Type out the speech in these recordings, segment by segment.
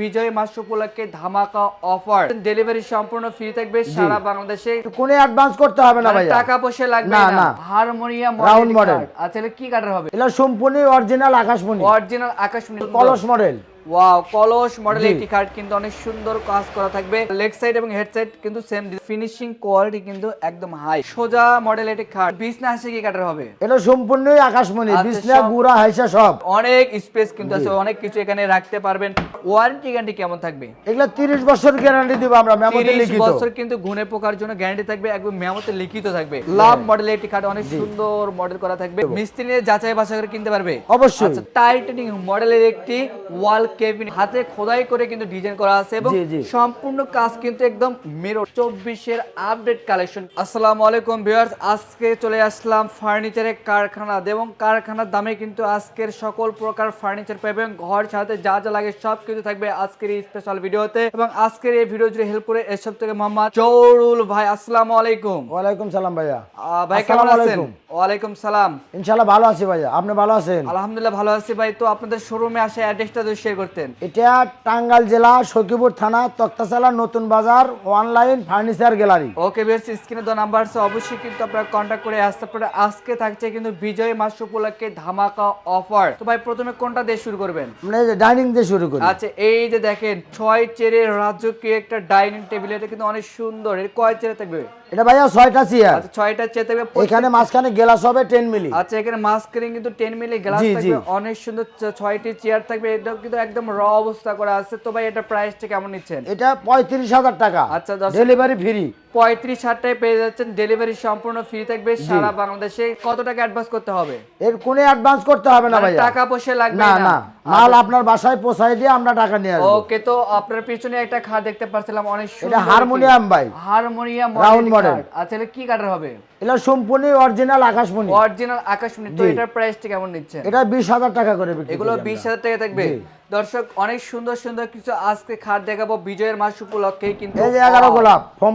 বিজয় মাস উপলক্ষে ধামাকা offer. Delivery সম্পূর্ণ ফ্রি থাকবে সারা বাংলাদেশে। কোনো অ্যাডভান্স করতে হবে না ভাই টাকা পয়সা লাগবে না, না। না। হারমোনিয়াম রাউন্ড মডেল আচ্ছা কি কাটার হবে? এটা সম্পূর্ণ অরিজিনাল আকাশমণি। অরিজিনাল আকাশমণি। কলস মডেল ওয়াও কলস মডেল। একটি কার্ড কিন্তু অনেক সুন্দর কাজ করা থাকবে। লেগ সাইড এবং হেড সাইড কিন্তু সেম ফিনিশিং কোয়ালিটি কিন্তু একদম হাই সোজা মডেল একটি কার্ড বিশ না আসে কি কাটার হবে? এটা সম্পূর্ণই আকাশমণি। আচ্ছা, বিছনা গুড়া হাইসা সব। অনেক স্পেস কিন্তু আছে। অনেক কিছু এখানে রাখতে পারবেন। ওয়ারেন্টি গ্যারান্টি কেমন থাকবে? এগুলা তিরিশ বছর গ্যারান্টি দিব আমরা মেমোতে 30 বছর কিন্তু গুণে পোকার জন্য গ্যারান্টি থাকবে একদম মেমোতে লিখিত থাকবে। লাভ মডেলের একটি কার্ড অনেক সুন্দর মডেল করা থাকবে। মিস্ত্রি নিয়ে যাচাই বাছাই করে কিনতে পারবে। অবশ্যই। আচ্ছা টাইটানিং মডেলের একটি ওয়াল কেবিন হাতে খোদাই করে কিন্তু ডিজাইন করা আছে এবং। সম্পূর্ণ কাজ কিন্তু একদম মেরো। চব্বিশের আপডেট কালেকশন আসসালামু আলাইকুম ভিউয়ার্স আজকে চলে আসলাম ফার্নিচারের কারখানা এবং কারখানার দামে কিন্তু আজকের সকল প্রকার ফার্নিচার পাবেন ঘর সাথে যা যা লাগে সব কিছু থাকবে আজকের এই স্পেশাল ভিডিওতে এবং আজকের এই ভিডিও জুড়ে হেল্প করে এসব থেকে মোহাম্মদ জৌরুল ভাই আসসালামু আলাইকুম। ওয়ালাইকুম সালাম ভাইয়া। ভাই কেমন আছেন? ওয়ালাইকুম সালাম। ইনশাল্লাহ ভালো আছি ভাইয়া। আপনি ভালো আছেন? আলহামদুলিল্লাহ ভালো আছি ভাই। তো আপনাদের শোরুমে আসে অ্যাড্রেসটা যদি শেয়ার করতেন? এটা টাঙ্গাইল জেলা সখীপুর থানা তক্তাশালা নতুন বাজার online furniture gallery okay viewers স্ক্রিনে দেওয়া নাম্বার আছে। অবশ্যই কিন্তু আপনারা কন্ট্যাক্ট করে আসতে পারেন। আজকে থাকছে কিন্তু বিজয় মাস উপলক্ষে ধামাকা অফার তো ভাই প্রথমে কোনটা দিয়ে শুরু করবেন? আমরা এই যে ডাইনিং দিয়ে শুরু করি। আচ্ছা এই যে দেখেন ছয় চেয়ারের রাজকীয় একটা ডাইনিং টেবিল এটা কিন্তু অনেক সুন্দর। এর কয় চেয়ারে থাকবে? এটা ভাইয়া ছয়টা চেয়ার আচ্ছা ছয়টা চেয়ার থাকবে এখানে মাঝখানে গ্লাস হবে টেন মিলি আচ্ছা এখানে মাস্কারিং কিন্তু টেন মিলি গ্লাস থাকবে। অনেক সুন্দর ছয়টি চেয়ার থাকবে। এটা কিন্তু একদম র অবস্থা করা আছে। তো ভাই এটা প্রাইসটা কেমন নিচ্ছেন? এটা পঁয়ত্রিশ হাজার টাকা। আচ্ছা, ডেলিভারি ফ্রি পঁয়ত্রিশ হাজারটায় পেয়ে যাচ্ছেন। ডেলিভারি সম্পূর্ণ ফ্রি থাকবে সারা বাংলাদেশে। কত টাকা অ্যাডভান্স করতে হবে? এর কোনো অ্যাডভান্স করতে হবে না মানে ভাইয়া? টাকা পয়সা লাগবে না না? মাল আপনার বাসায় পৌঁছাই দিয়ে আমরা টাকা নিয়ে আসব। ওকে তো আপনার পিছনে একটা খাট দেখতে পাচ্ছিলাম অনেক সুন্দর এটা হারমোনিয়াম ভাই। Harmonium Round model। আচ্ছা এটা কি কাটার হবে? এটা সম্পূর্ণ অরিজিনাল আকাশমণি। অরিজিনাল আকাশমণি। তো। এটার প্রাইসটা কেমন নিচ্ছেন? এটা বিশ হাজার টাকা করে বিক্রি এগুলো বিশ। হাজার টাকা থাকবে। দর্শক অনেক সুন্দর সুন্দর কিছু আজকে খাট দেখাবো। বিজয়ের মাস উপলক্ষে কিন্তু এই যে 11 গোলাপ, foam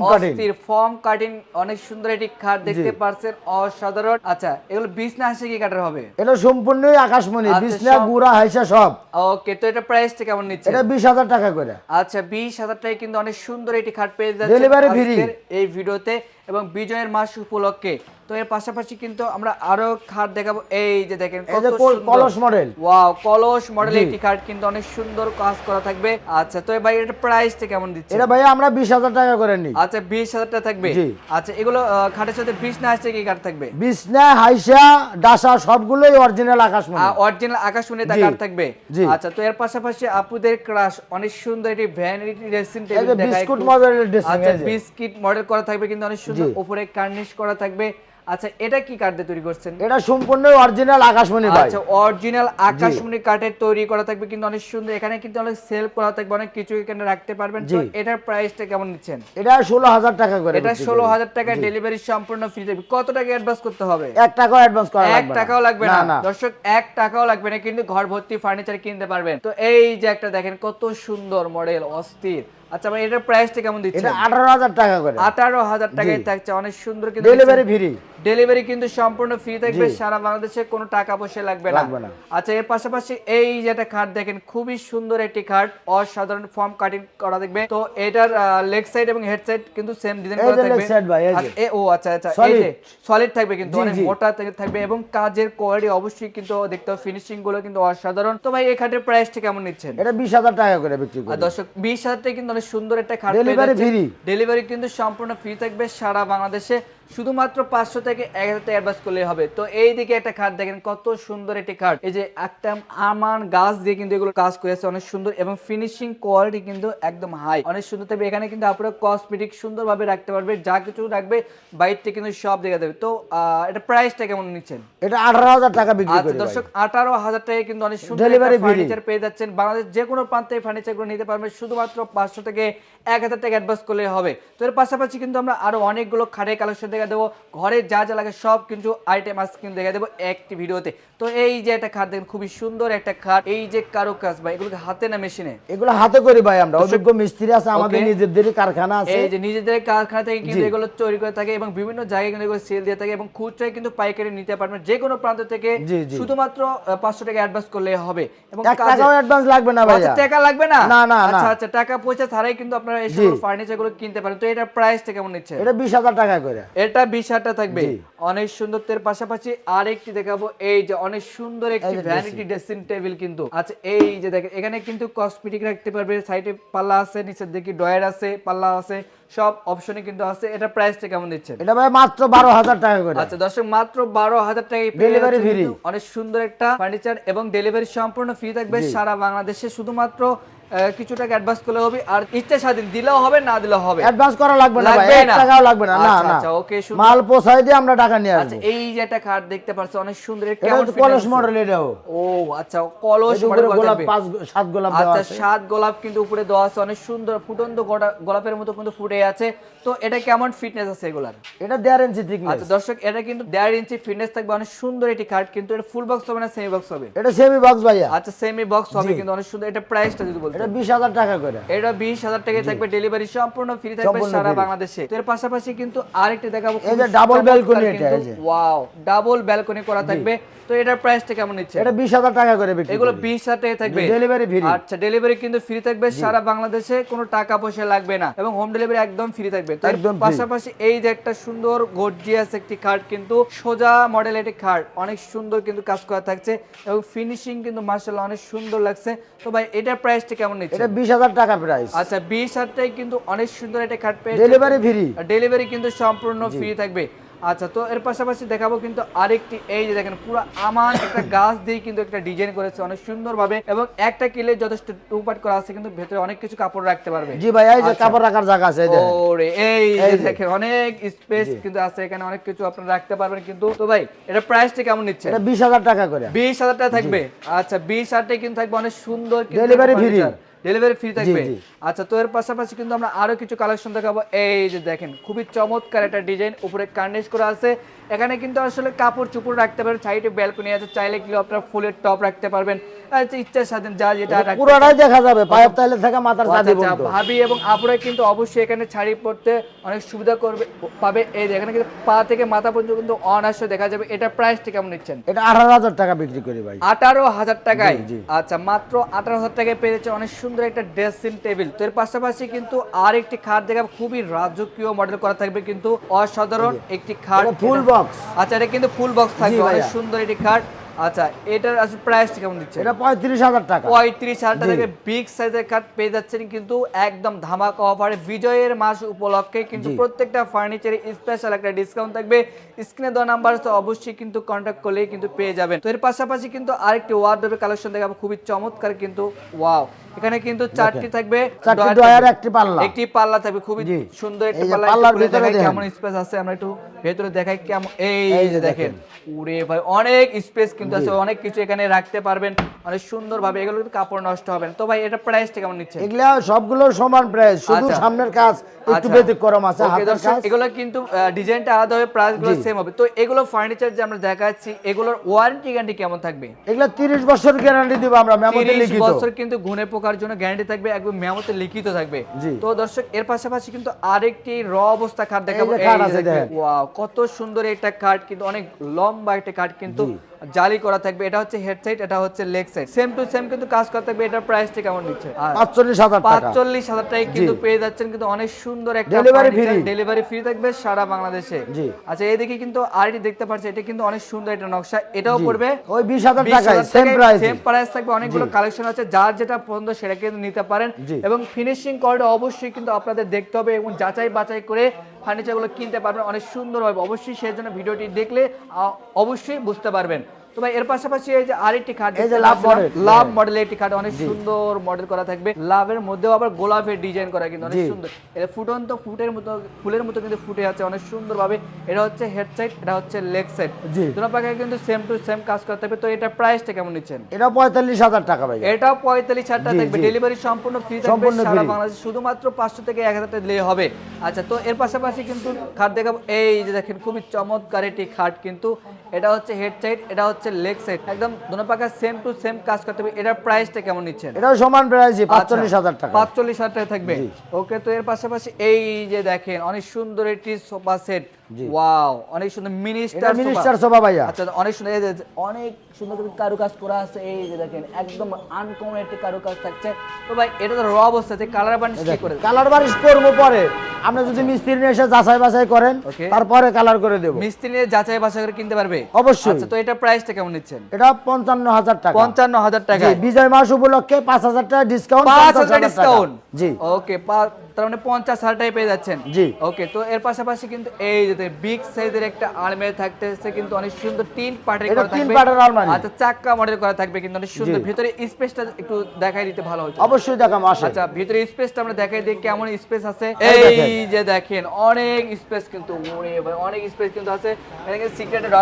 cutting। ফর্ম কাটিং অনেক সুন্দর একটি খাট দেখতে পারছেন অসাধারণ। আচ্ছা এগুলো বিশ না আসে কি কাটার হবে? এটা সম্পূর্ণই আকাশমণি আচ্ছা, বিছনা গুড়া হাইসা সব। ওকে তো এটা প্রাইসটা কেমন নিচ্ছে এটা বিশ হাজার টাকা করে। আচ্ছা বিশ হাজার টাকায় কিন্তু অনেক সুন্দর একটি খাট পেয়ে যাচ্ছে ডেলিভারি ফ্রি এই ভিডিওতে। এবং বিজয়ের মাস উপলক্ষে। তো এর পাশাপাশি কিন্তু আমরা আরও খাট দেখাবো। এই যে দেখেন এই। কলস মডেল ওয়াও কলস মডেল। একটি কার্ড কিন্তু অনেক সুন্দর কাজ করা থাকবে। আচ্ছা তো ভাই এটা প্রাইসটা কেমন দিচ্ছে এটা ভাইয়া আমরা বিশ হাজার টাকা করে নিই। আচ্ছা বিশ হাজার টাকা থাকবে? জি। আচ্ছা এগুলো খাটের সাথে বিশ না আসছে কি কার্ড থাকবে? বিছনা হাইসা ডাসা সবগুলোই অরিজিনাল আকাশমণি অরিজিনাল আকাশমণি জি। কার্ড থাকবে? আচ্ছা তো এর পাশাপাশি আপুদের ক্রাশ অনেক সুন্দর একটি ভ্যানিটি ড্রেসিং টেবিল যে দেখা বিস্কুট মডেল ড্রেসিং আচ্ছা বিস্কিট মডেল করা থাকবে কিন্তু অনেক সুন্দর। উপরে কার্নিশ করা থাকবে। আচ্ছা এটা কি কাঠ দিয়ে তৈরি করছেন? এটা সম্পূর্ণ অরিজিনাল আকাশমণি ভাই। আচ্ছা অরিজিনাল আকাশমণি কাঠের তৈরি করা থাকবে কিন্তু অনেক সুন্দর। এখানে কিন্তু অনেক সেল করা থাকবে অনেক কিছু এখানে রাখতে পারবেন। তো এটার প্রাইসটা কেমন নিচ্ছেন? এটা ষোলো হাজার টাকা করে এটা বিক্রি ষোলো করি। হাজার টাকা ডেলিভারি সম্পূর্ণ ফ্রি থাকবে। কত টাকা অ্যাডভান্স করতে হবে? এক টাকাও অ্যাডভান্স করা লাগবে না। টাকাও লাগবে না। দর্শক এক টাকাও লাগবে না কিন্তু ঘর ভর্তি ফার্নিচার কিনতে পারবেন। তো এই যে একটা দেখেন কত সুন্দর মডেল অস্থির। আচ্ছা ভাই এটার প্রাইসটা কেমন দিচ্ছে এটা আঠারো হাজার টাকা করে। আঠারো হাজার টাকায় থাকছে অনেক সুন্দর কিন্তু ডেলিভারি ফ্রি ডেলিভারি কিন্তু সম্পূর্ণ ফ্রি থাকবে সারা বাংলাদেশে কোনো টাকা পয়সা লাগবে না। আচ্ছা এর পাশাপাশি এই যে একটা খাট দেখেন খুবই সুন্দর একটি খাট অসাধারণ ফর্ম কাটিং করা দেখবে। তো এটার লেগ সাইড এবং হেড সাইড কিন্তু সেম ডিজাইন করা থাকবে। এ- ও আচ্ছা আচ্ছা এই যে সলিড থাকবে কিন্তু অনেক মোটা থাকবে এবং কাজের কোয়ালিটি অবশ্যই কিন্তু দেখতে হবে ফিনিশিংগুলো কিন্তু অসাধারণ। তো ভাই এই খাটের প্রাইসটা কেমন নিচ্ছেন? এটা বিশ হাজার টাকা করে বিক্রি করি। দর্শক বিশ হাজার টাকা কিন্তু সুন্দর একটা খাট ডেলিভারি। ডেলিভারি কিন্তু সম্পূর্ণ ফ্রি থাকবে সারা বাংলাদেশে শুধুমাত্র পাঁচশো থেকে এক হাজার টাকা অ্যাডভান্স করলে হবে। তো এই দিকে একটা খাট দেখেন কত সুন্দর একটি খাট। এই যে একটা আমান গাছ দিয়ে কিন্তু এগুলো কাজ করেছে অনেক সুন্দর এবং ফিনিশিং কোয়ালিটি কিন্তু একদম হাই অনেক সুন্দর থাকবে এখানে কিন্তু আপনারা কসমেটিক সুন্দরভাবে রাখতে পারবে যা কিছু রাখবে বাইরটা কিন্তু সব দেখা দেবে তো এটা প্রাইসটা কেমন নিচ্ছেন? এটা আঠারো হাজার টাকা বিক্রি আচ্ছা করি। দর্শক আঠারো হাজার টাকায় কিন্তু অনেক সুন্দর free। ফার্নিচার পেয়ে যাচ্ছেন। বাংলাদেশ যে কোনো প্রান্তে ফার্নিচারগুলো নিতে পারবেন শুধুমাত্র পাঁচশো থেকে এক হাজার টাকা অ্যাডভান্স করলে হবে। তো এর পাশাপাশি কিন্তু আমরা আরও অনেকগুলো খাটের কালেকশন দেখা দেবো। ঘরে যা যা লাগে সব কিছু আইটেম আজকে কিন্তু দেখা দেবো একটি ভিডিওতে। তো এই যে একটা খাট দেখেন খুবই সুন্দর একটা খাট। এই যে কারও কাজ ভাই এগুলোকে হাতে না মেশিনে? এগুলো হাতে করি ভাই আমরা অযোগ্য মিস্ত্রি আছে আমাদের. নিজেদেরই কারখানা আছে। এই যে নিজেদের কারখানা থেকে কিন্তু এগুলো তৈরি করে থাকে এবং বিভিন্ন জায়গায় কিন্তু এগুলো সেল দিয়ে থাকে এবং খুচরায় কিন্তু পাইকারি নিতে পারবেন যে কোনো প্রান্ত থেকে। শুধুমাত্র পাঁচশো টাকা অ্যাডভান্স করলে হবে। এবং টাকাও অ্যাডভান্স লাগবে না ভাইয়া। টাকা লাগবে না? না, না, আচ্ছা আচ্ছা টাকা পয়সা ছাড়াই কিন্তু আপনারা এই জি। ফার্নিচারগুলো কিনতে পারেন। তো এটা প্রাইসটা কেমন নিচ্ছে এটা বিশ হাজার টাকা করে। এটা বিশ হাজার থাকবে। অনেক সুন্দরত্বের পাশাপাশি আরেকটি দেখাবো। এই যে অনেক সুন্দর একটি ভ্যানিটি ড্রেসিং টেবিল কিন্তু। আচ্ছা এই যে দেখেন এখানে কিন্তু কসমেটিক রাখতে পারবে। সাইডে পাল্লা আছে নিচের দিকে ডয়ার আছে পাল্লা আছে সব অপশনে কিন্তু আছে। এটা প্রাইসটা কেমন দিচ্ছেন? এটা ভাই মাত্র বারো হাজার টাকা করে। আচ্ছা দর্শক মাত্র বারো হাজার টাকা Delivery free। অনেক সুন্দর একটা ফার্নিচার এবং ডেলিভারি সম্পূর্ণ ফ্রি থাকবে সারা বাংলাদেশে। শুধুমাত্র কিছু টাকা অ্যাডভান্স করলে হবে আর ইচ্ছা স্বাধীন দিলেও হবে না দিলেও হবে। অ্যাডভান্স করা লাগবে না ভাই টাকাও লাগবে না না আচ্ছা, না। আচ্ছা, okay, সুন্দর। মাল দিয়ে আমরা টাকা নিয়ে আচ্ছা এই যে একটা খাট দেখতে পাচ্ছ অনেক সুন্দর এর কেমন কলস মডেল এটাও। ও আচ্ছা কলস মডেল গোলাপ পাঁচ সাত গোলাপ দেওয়া আচ্ছা সাত গোলাপ কিন্তু উপরে দেওয়া আছে অনেক সুন্দর ফুটন্ত গোলাপের মতো কিন্তু ফুটে আছে। তো এটা কেমন ফিটনেস আছে এগুলার? এটা দেড় ইঞ্চি thickness আচ্ছা দর্শক এটা কিন্তু দেড় ইঞ্চি ফিটনেস থাকবে অনেক সুন্দর একটি খাট কিন্তু এটা ফুল বক্স হবে না সেমি বক্স হবে? এটা সেমি বক্স ভাইয়া। আচ্ছা সেমি বক্স হবে কিন্তু অনেক সুন্দর এটা প্রাইসটা যদি বলতে এটা বিশ হাজার টাকা করে। এটা বিশ হাজার টাকায় থাকবে ডেলিভারি সম্পূর্ণ ফ্রি থাকবে সারা। বাংলাদেশে। এর পাশাপাশি কিন্তু আরেকটা দেখাবো এই যে double balcony এটা, এই যে। ওয়াও ডাবল ব্যালকনি করা থাকবে। তো এটার প্রাইসটা কেমন নিচ্ছে এটা বিশ হাজার টাকা করে বিক্রি এগুলো করি। বিশ হাজার টাকা থাকবে। ডেলিভারি ফ্রি আচ্ছা ডেলিভারি কিন্তু ফ্রি থাকবে সারা বাংলাদেশে কোনো টাকা পয়সা লাগবে না এবং হোম ডেলিভারি একদম ফ্রি থাকবে। পাশাপাশি এই যে একটা সুন্দর গর্জিয়াস একটি খাট কিন্তু সোজা মডেল একটি খাট অনেক সুন্দর কিন্তু কাজ করা থাকছে এবং ফিনিশিং কিন্তু মার্শাল্লাহ অনেক সুন্দর লাগছে। তো ভাই এটার প্রাইসটা কেমন নিচ্ছে এটা বিশ হাজার টাকা প্রাইস আচ্ছা বিশ হাজারটাই কিন্তু অনেক সুন্দর একটা খাট পেয়ে ডেলিভারি ফ্রি ডেলিভারি কিন্তু সম্পূর্ণ ফ্রি থাকবে। আচ্ছা তো এর পাশাপাশি দেখাবো কিন্তু আরেকটি এই যে দেখেন পুরো আমার একটা গাছ দিয়ে কিন্তু একটা ডিজাইন করেছে অনেক সুন্দর ভাবে এবং একটা কিলে যথেষ্ট টুপাট করা আছে কিন্তু ভেতরে অনেক কিছু কাপড় রাখতে পারবে জি ভাই এই যে আচ্ছা। কাপড় রাখার জায়গা আছে এই। ওরে এই যে। দেখেন অনেক স্পেস কিন্তু আছে এখানে অনেক কিছু আপনারা রাখতে পারবেন কিন্তু তো ভাই এটা প্রাইসটা কেমন নিচ্ছে এটা বিশ হাজার টাকা করে বিশ হাজার টাকা থাকবে আচ্ছা বিশ হাজারটাই কিন্তু থাকবে অনেক সুন্দর Delivery free। ডেলিভারি ফ্রি থাকবে? আচ্ছা তো এর পাশাপাশি কিন্তু আমরা আরও কিছু কালেকশন দেখাবো। এই যে দেখেন খুবই চমৎকার একটা ডিজাইন উপরে কার্নিশ করা আছে। এখানে কিন্তু আসলে কাপড় চুপড় রাখতে পারবেন সাইডে ব্যালকনি আছে চাইলে কিন্তু আপনারা ফুলের টপ রাখতে পারবেন। ইচ্ছার সাথে যা যেটা পুরোটাই দেখা যাবে পাইপ তাইলে থেকে মাথার আচ্ছা, আচ্ছা, ভাবি এবং আপুরা কিন্তু অবশ্যই এখানে শাড়ি পরতে অনেক সুবিধা করবে পাবে। এই যে এখানে কিন্তু পা থেকে মাথা পর্যন্ত কিন্তু অনায়াসে দেখা যাবে। এটা প্রাইসটা কেমন নিচ্ছেন? এটা আঠারো হাজার টাকা বিক্রি করি ভাই। আঠারো হাজার টাকায়। আচ্ছা মাত্র আঠারো হাজার টাকায় পেয়েছে অনেক সুন্দর একটা ড্রেসিং টেবিল তো এর পাশাপাশি কিন্তু আর একটি খাট দেখা খুবই রাজকীয় মডেল করা থাকবে কিন্তু অসাধারণ একটি খাট full এটা- box। আচ্ছা এটা কিন্তু ফুল বক্স থাকবে। অনেক সুন্দর একটি খাট আচ্ছা এটার আসলে প্রাইসটা কেমন দিচ্ছে এটা পঁয়ত্রিশ হাজার টাকা। পঁয়ত্রিশ হাজার টাকা বিগ সাইজের কাঠ পেয়ে যাচ্ছেন কিন্তু একদম ধামাকা অফারে বিজয়ের মাস উপলক্ষে কিন্তু প্রত্যেকটা ফার্নিচারে স্পেশাল একটা ডিসকাউন্ট থাকবে। স্ক্রিনে দেওয়া নাম্বার তো অবশ্যই কিন্তু কন্ট্যাক্ট করলেই কিন্তু পেয়ে যাবেন। তো এর পাশাপাশি কিন্তু আরেকটি কালেকশন দেখাবো খুবই চমৎকার কিন্তু ওয়াও এখানে কিন্তু চারটি থাকবে ডয়ার একটি পাল্লা। একটি পাল্লা থাকবে খুবই সুন্দর একটি পাল্লা ভিতরে কেমন স্পেস আছে আমরা একটু ভেতরে দেখাই কেমন এই যে দেখেন। দেখেন। উরে ভাই অনেক স্পেস কিন্তু আছে অনেক কিছু এখানে রাখতে পারবেন অনেক সুন্দর ভাবে এগুলো কিন্তু কাপড় নষ্ট হবে না তো ভাই এটা প্রাইসটা কেমন নিচ্ছে এগুলা সবগুলো সমান প্রাইস শুধু আচ্ছা। সামনের কাজ একটু আচ্ছা। ব্যতিক্রম আছে হাতের কাজ এগুলো কিন্তু ডিজাইনটা আলাদা হবে প্রাইসগুলো। সেম হবে তো এগুলো ফার্নিচার যে আমরা দেখাচ্ছি এগুলোর ওয়ারেন্টি গ্যারান্টি কেমন থাকবে এগুলা তিরিশ বছর গ্যারান্টি দিব আমরা মেমোতে লিখিত 30 বছর কিন্তু গুণে পোকার জন্য গ্যারান্টি থাকবে একদম মেমোতে লিখিত থাকবে তো দর্শক এর পাশাপাশি কিন্তু আরেকটি র অবস্থা খাট দেখাবো। দেখেন। কত সুন্দর একটা কাঠ কিন্তু অনেক লম্বা একটা কাঠ কিন্তু জালি করা থাকবে এটা হচ্ছে হেড সাইড এটা হচ্ছে leg side same to same কিন্তু কাজ করা থাকবে এটার প্রাইসটা কেমন পাঁচচল্লিশ হাজার টাকা। পাঁচচল্লিশ হাজার টাকায় কিন্তু পেয়ে যাচ্ছেন কিন্তু অনেক সুন্দর একটা Delivery free। ডেলিভারি ফ্রি থাকবে সারা বাংলাদেশে। জি। আচ্ছা এইদিকে কিন্তু আরেকটি দেখতে পাচ্ছি এটা কিন্তু অনেক সুন্দর একটা নকশা এটাও পড়বে ওই বিশ হাজার টাকায় সেম সেম প্রাইস প্রাইস থাকবে অনেকগুলো কালেকশন আছে যার যেটা পছন্দ সেটা কিন্তু নিতে পারেন। এবং ফিনিশিং কোয়ালিটি অবশ্যই কিন্তু আপনাদের দেখতে হবে এবং যাচাই বাছাই করে ফার্নিচারগুলো কিনতে পারবেন অনেক সুন্দর হবে অবশ্যই সেই জন্য ভিডিওটি দেখলে অবশ্যই বুঝতে পারবেন। তো তো ভাই এর পাশাপাশি এই যে আরেকটি খাট এই যে লাভ পাচ্ছিলাম, লাভ মডেলের একটি খাট অনেক সুন্দর মডেল করা থাকবে। লাভের মধ্যেও আবার গোলাপের ডিজাইন করা কিন্তু অনেক সুন্দর। এটা ফুটন্ত ফুটের মতো ফুলের মতো কিন্তু ফুটে আছে অনেক সুন্দর এটা হচ্ছে হেড সাইড এটা হচ্ছে লেগ সাইড দুটো পাখি কিন্তু সেম টু সেম কাজ করতে হবে। তো এটা প্রাইসটা কেমন নিচ্ছেন? এটা পঁয়তাল্লিশ হাজার টাকা পঁয়তাল্লিশ হাজার টাকা থাকবে। ডেলিভারি সম্পূর্ণ ফ্রি থাকবে সম্পূর্ণ সারা বাংলাদেশ। শুধুমাত্র পাঁচশো থেকে এক হাজার টাকা দিলেই হবে। আচ্ছা তো এর পাশাপাশি কিন্তু খাট দেখাবো। এই যে দেখেন খুবই চমৎকার একটি খাট কিন্তু। এটা হচ্ছে হেড সাইড এটা হচ্ছে লেগ সাইড একদম দুনো পাকা সেম টু সেম কাজ করতে হবে। এটার প্রাইসটা কেমন নিচ্ছেন? এটাও সমান প্রাইসই আচ্ছা, পাঁচচল্লিশ হাজার টাকা। পাঁচচল্লিশ হাজার টাকা থাকবে। ওকে তো এর পাশাপাশি এই যে দেখেন অনেক সুন্দর একটি সোফা সেট। ওয়াও অনেক সুন্দর মিনিস্টার মিনিস্টার সোফা ভাইয়া। আচ্ছা অনেক সুন্দর এই অনেক সুন্দর করে কারুকাজ করা আছে এই যে দেখেন একদম আনকমন একটি কারুকাজ থাকছে। তো ভাই এটা তো র অবস্থাতে কালার কি করে কালার করব পরে। আপনি যদি মিস্ত্রি নিয়ে এসে যাচাই বাছাই করেন তারপরে কালার করে দেবো। মিস্ত্রি নিয়ে যাচাই বাছাই করে কিনতে পারবে? অবশ্যই। আচ্ছা তো এটা প্রাইসটা কেমন নিচ্ছেন? এটা পঞ্চান্ন হাজার টাকা। পঞ্চান্ন হাজার টাকা জি, বিজয় মাস উপলক্ষে পাঁচ হাজার টাকা ডিসকাউন্ট পাঁচ হাজার ডিসকাউন্ট জি। ওকে তার মানে পঞ্চাশ হাজার টাকায় পেয়ে যাচ্ছেন। জি। ওকে তো এর পাশাপাশি কিন্তু এই যে বিগ সাইজের একটা আলমারি থাকতেছে কিন্তু অনেক সুন্দর তিন পার্টের করা তিন পার্টের আলমারি। আচ্ছা চাক্কা মডেল করা থাকবে কিন্তু অনেক সুন্দর। ভিতরে স্পেসটা একটু দেখাই দিতে ভালো হতো। অবশ্যই দেখাম আসে আচ্ছা ভিতরে স্পেসটা আমরা দেখাই দিই কেমন স্পেস আছে? এই যে দেখেন অনেক স্পেস কিন্তু ওরে ভাই অনেক স্পেস কিন্তু আছে। এখানে সিক্রেট এটা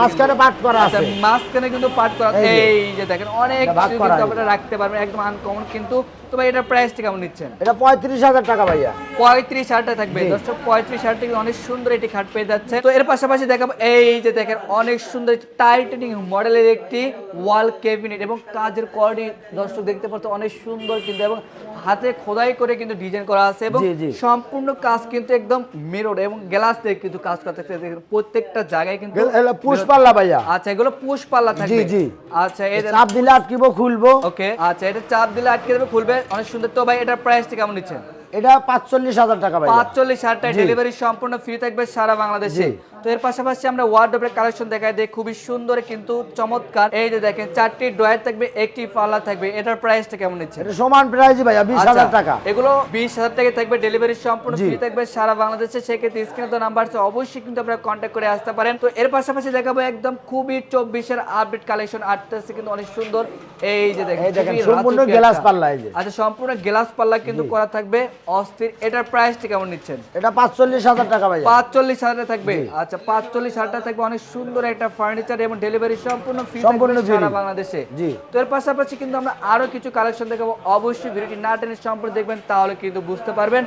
মাঝখানে পাট করা আছে। মাঝখানে কিন্তু পার্ট করা এই যে। দেখেন অনেক কিছু কিন্তু আপনারা রাখতে পারবেন একদম আনকমন কিন্তু তো ভাই প্রাইসটা কেমন নিচ্ছেন? এটা পঁয়ত্রিশ হাজার টাকা ভাইয়া। পঁয়ত্রিশ থাকবে। জি। দর্শক পঁয়ত্রিশ হাজার অনেক সুন্দর একটি খাট পেয়ে যাচ্ছে। তো এর পাশাপাশি দেখাবো এই যে দেখেন অনেক সুন্দর টাইটেনিং মডেলের একটি ওয়াল ক্যাবিনেট এবং কাজের কোয়ালিটি দর্শক দেখতে পাচ্ছ অনেক সুন্দর কিন্তু এবং হাতে খোদাই করে কিন্তু ডিজাইন করা আছে এবং জি, জি। সম্পূর্ণ কাজ কিন্তু একদম মিরর এবং গ্লাস দিয়ে কিন্তু কাজ করতে প্রত্যেকটা জায়গায় কিন্তু পুষ্পাল্লা ভাইয়া। আচ্ছা এগুলো পুষ্পাল্লা পাল্লা থাকবে। জি। আচ্ছা এই চাপ দিলে আটকিব খুলবো। ওকে আচ্ছা এটা চাপ দিলে আটকে দেবে খুলবে। অনেক সুন্দর। তো ভাই এটার প্রাইসটা কেমন নিচ্ছেন? এটা পাঁচচল্লিশ হাজার টাকা পাঁচচল্লিশ হাজার টাকা ডেলিভারি সম্পূর্ণ ফ্রি থাকবে সারা বাংলাদেশে। তো এর পাশাপাশি আমরা ওয়ার্ডরোবের কালেকশন দেখাই দিই খুবই সুন্দর কিন্তু চমৎকার। এই যে দেখেন চারটি ড্রয়ার থাকবে একটি পাল্লা থাকবে। এটার প্রাইসটা কেমন নিচ্ছে? এটা সমান প্রাইসই ভাইয়া বিশ হাজার টাকা। এগুলো বিশ হাজার টাকা থাকবে ডেলিভারি সম্পূর্ণ ফ্রি থাকবে সারা বাংলাদেশে। সেক্ষেত্রে স্ক্রিনে তো নাম্বার আছে অবশ্যই কিন্তু আপনারা কন্ট্যাক্ট করে আসতে পারেন। তো এর পাশাপাশি দেখাবো একদম খুবই চব্বিশের আপডেট কালেকশন আসতেছে কিন্তু অনেক সুন্দর। এই যে দেখেন সম্পূর্ণ গ্লাস পাল্লা এই যে। আচ্ছা সম্পূর্ণ গ্লাস পাল্লা কিন্তু করা থাকবে। অস্থির এটার প্রাইসটা কেমন নিচ্ছেন? এটা পাঁচচল্লিশ হাজার টাকা ভাইয়া। পাঁচচল্লিশ হাজার থাকবে? আচ্ছা পাঁচচল্লিশ হাজার থাকবে। অনেক সুন্দর একটা ফার্নিচার এবং ডেলিভারি সম্পূর্ণ ফ্রি সম্পূর্ণ সারা বাংলাদেশে। জি। তো এর পাশাপাশি কিন্তু আমরা আরও কিছু কালেকশন দেখাবো। অবশ্যই ভিডিওটি না টেনে সম্পর্কে দেখবেন তাহলে কিন্তু বুঝতে পারবেন।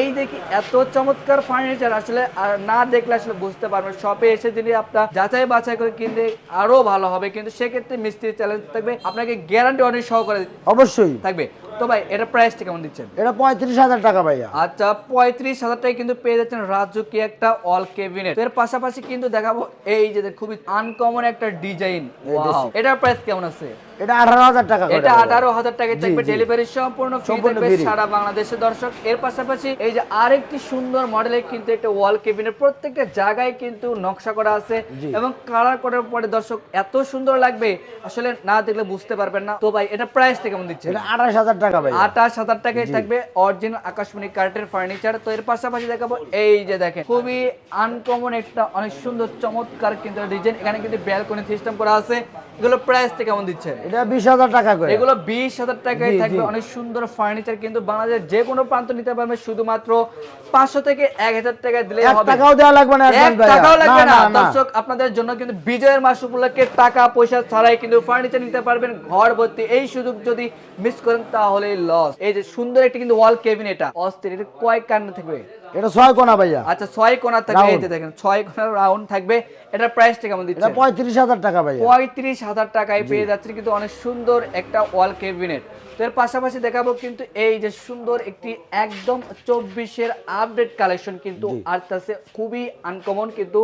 এই দেখি এত চমৎকার ফার্নিচার আসলে আর না দেখলে আসলে বুঝতে পারবেন। শপে এসে যদি আপনার যাচাই বাছাই করে কিনলে আরও ভালো হবে। কিন্তু সেক্ষেত্রে মিস্ত্রি চ্যালেঞ্জ থাকবে। আপনাকে গ্যারান্টি অনেক সহকারে অবশ্যই। থাকবে। তো ভাই এটা প্রাইসটা কেমন দিচ্ছেন? এটা পঁয়ত্রিশ হাজার টাকা ভাইয়া। আচ্ছা পঁয়ত্রিশ হাজার টাকা কিন্তু পেয়ে যাচ্ছেন রাজুকি একটা অল কেবিনেট এর পাশাপাশি কিন্তু দেখাবো এই যে খুবই আনকমন একটা ডিজাইন এটার প্রাইস কেমন আছে? এটা আঠারো হাজার টাকা এটা ভাইয়া। আঠারো হাজার টাকা জি, থাকবে ডেলিভারি সম্পূর্ণ ফ্রি থাকবে সারা বাংলাদেশের দর্শক। এর পাশাপাশি এই যে আরেকটি সুন্দর মডেলের কিন্তু একটা ওয়াল কেবিনেট প্রত্যেকটা জায়গায় কিন্তু নকশা করা আছে এবং কালার করার পরে দর্শক এত সুন্দর লাগবে। আসলে না দেখলে বুঝতে পারবেন না। তো ভাই এটা প্রাইসটা কেমন দিচ্ছে এটা আঠাশ হাজার টাকা ভাইয়া। আঠাশ টাকায় থাকবে অরিজিনাল আকাশমণি কার্টের ফার্নিচার তো এর পাশাপাশি দেখাবো এই যে দেখেন খুবই আনকমন একটা অনেক সুন্দর চমৎকার কিন্তু ডিজাইন এখানে কিন্তু ব্যালকনি সিস্টেম করা আছে। এগুলো প্রাইসটা কেমন দিচ্ছেন? এটা বিশ হাজার টাকা করে। এগুলো বিশ হাজার টাকায় থাকবে। অনেক সুন্দর ফার্নিচার কিন্তু বাংলাদেশের যে কোনো প্রান্ত নিতে পারবে। শুধুমাত্র পাঁচশো থেকে এক হাজার টাকা দিলে টাকাও দেওয়া লাগবে না এক টাকাও লাগবে না। দর্শক আপনাদের জন্য কিন্তু বিজয়ের মাস উপলক্ষে টাকা পয়সা ছাড়াই কিন্তু ফার্নিচার নিতে পারবেন। ঘর ভর্তি এই সুযোগ যদি মিস করেন তাহলে লস এই যে সুন্দর একটি কিন্তু ওয়াল কেবিন এটা অস্থির এটা কয় কান্ন থাকবে? এটা ছয় কোনা ভাইয়া। আচ্ছা ছয় কোণা থাকবে যে দেখেন ছয় কোণা রাউন্ড থাকবে। এটার প্রাইসটা কেমন এটা দিচ্ছে পঁয়ত্রিশ হাজার টাকা ভাইয়া। পঁয়ত্রিশ হাজার টাকায় পেয়ে যাচ্ছে কিন্তু অনেক সুন্দর একটা ওয়াল কেবিনেট তো এর পাশাপাশি দেখাবো কিন্তু এই যে সুন্দর একটি একদম চব্বিশের আপডেট কালেকশন কিন্তু আসতেছে। খুবই আনকমন কিন্তু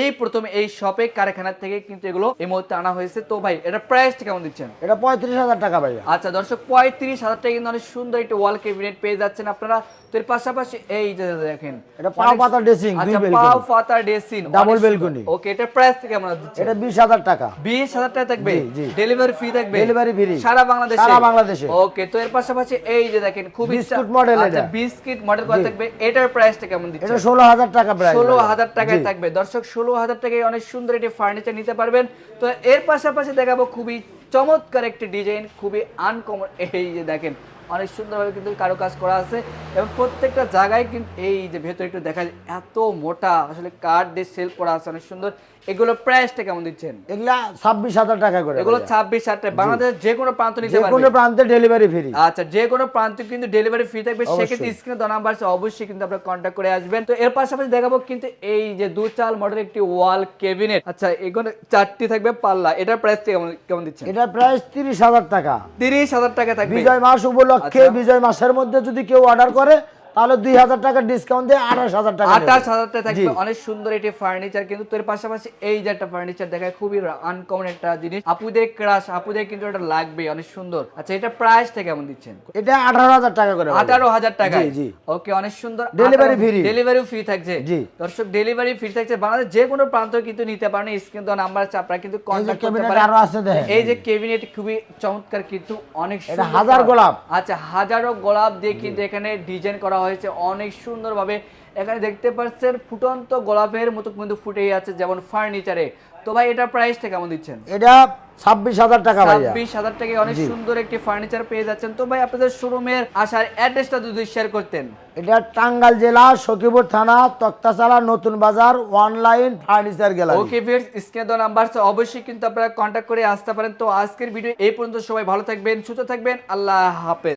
এই প্রথমে এই শপে কারখানা থেকে কিন্তু এগুলো এই মুহূর্তে আনা হয়েছে। তো ভাই এটা প্রাইসটা কেমন দিচ্ছেন? এটা পঁয়ত্রিশ হাজার টাকা ভাইয়া। আচ্ছা দর্শক পঁয়ত্রিশ হাজার টাকা কিন্তু অনেক সুন্দর একটি ওয়াল ক্যাবিনেট পেয়ে যাচ্ছেন আপনারা। তো এর পাশাপাশি এই যে দেখেন। এটা পাও পাতা dressing, দুই আচ্ছা পাও পাতা ড্রেসিং Double balcony। ওকে এটা প্রাইস থেকে আমরা দিচ্ছি। এটা বিশ হাজার টাকা। বিশ হাজার টাকা থাকবে। ডেলিভারি ফি থাকবে? Delivery free। সারা বাংলাদেশে? সারা বাংলাদেশে। ওকে তো এর পাশাপাশি এই যে দেখেন খুবই বিস্কুট আচ্ছা এটা। বিস্কিট মডেল করা থাকবে। এটার প্রাইসটা কেমন দিচ্ছে। এটা ষোলো হাজার টাকা প্রাইস ষোলো হাজার টাকায় থাকবে। দর্শক ষোলো হাজার টাকায় অনেক সুন্দর একটি ফার্নিচার নিতে পারবেন। তো এর পাশাপাশি দেখাবো খুবই চমৎকার একটি ডিজাইন খুবই আনকমন এই যে দেখেন অনেক সুন্দরভাবে কিন্তু কারও কাজ করা আছে এবং প্রত্যেকটা জায়গায় কিন্তু এই যে ভেতরে একটু দেখা যায় এত মোটা আসলে কাঠ দিয়ে সেল করা আছে অনেক সুন্দর। এগুলো প্রাইসটা কেমন দিচ্ছেন? এগুলা ছাব্বিশ হাজার টাকা করে এগুলো ছাব্বিশ হাজার টাকা। বাংলাদেশের যে কোনো প্রান্ত নিতে পারবে কোনো প্রান্তে ডেলিভারি ফ্রি আচ্ছা যে কোনো প্রান্তিক কিন্তু ডেলিভারি ফ্রি থাকবে। সেক্ষেত্রে স্ক্রিনে দেওয়া নাম্বার আছে অবশ্যই কিন্তু আপনারা কন্ট্যাক্ট করে আসবেন। তো এর পাশাপাশি দেখাবো কিন্তু এই যে দু চাল মডেল একটি ওয়াল কেবিনেট আচ্ছা এগুলো চারটি থাকবে পাল্লা। এটার প্রাইস কেমন কেমন দিচ্ছেন? এটার প্রাইস তিরিশ হাজার টাকা। তিরিশ হাজার টাকা থাকবে। বিজয় মাস উপলক্ষে আচ্ছা। বিজয় মাসের মধ্যে যদি কেউ অর্ডার করে তাহলে দুই হাজার টাকা ডিসকাউন্ট দিয়ে আঠাশ হাজার টাকা আঠাশ হাজার টাকা থাকবে। অনেক সুন্দর একটি ফার্নিচার কিন্তু তোর পাশাপাশি এই যে একটা ফার্নিচার দেখায় খুবই আনকমন একটা জিনিস। আপুদের ক্রাশ আপুদের কিন্তু এটা লাগবে অনেক সুন্দর। আচ্ছা এটা প্রাইসটা কেমন দিচ্ছেন? এটা আঠারো হাজার টাকা করে আঠারো হাজার টাকা। জি। ওকে অনেক সুন্দর। Delivery free। ডেলিভারি ফ্রি থাকছে। জি। দর্শক ডেলিভারি ফ্রি থাকছে। বাংলাদেশ যে কোনো প্রান্ত কিন্তু নিতে পারেন। স্ক্রিন দেওয়া নাম্বার আছে আপনারা কিন্তু কন্ট্যাক্ট করতে পারেন। এই যে কেবিনেট খুবই চমৎকার কিন্তু অনেক এটা হাজার গোলাপ। আচ্ছা হাজারো গোলাপ দিয়ে কিন্তু এখানে ডিজাইন করা হয়েছে অনেক সুন্দরভাবে। এখানে দেখতে পাচ্ছেন ফুটন্ত গোলাপের মতো কিন্তু ফুটেই আছে যেমন ফার্নিচারে তো ভাই এটার প্রাইসটা কেমন দিচ্ছেন? এটা ছাব্বিশ হাজার টাকা ছাব্বিশ হাজার টাকায় অনেক সুন্দর একটি ফার্নিচার পেয়ে যাচ্ছেন। তো ভাই আপনাদের শোরুমের আসার অ্যাড্রেসটা যদি শেয়ার করতেন। এটা টাঙ্গাল জেলা সখীপুর থানা তক্তাচালা নতুন বাজার online furniture gallery okay viewers স্ক্রিনে দেওয়া নাম্বার অবশ্যই কিন্তু আপনারা কন্ট্যাক্ট করে আসতে পারেন। তো আজকের ভিডিও এই পর্যন্ত সবাই ভালো থাকবেন সুস্থ থাকবেন আল্লাহ হাফেজ।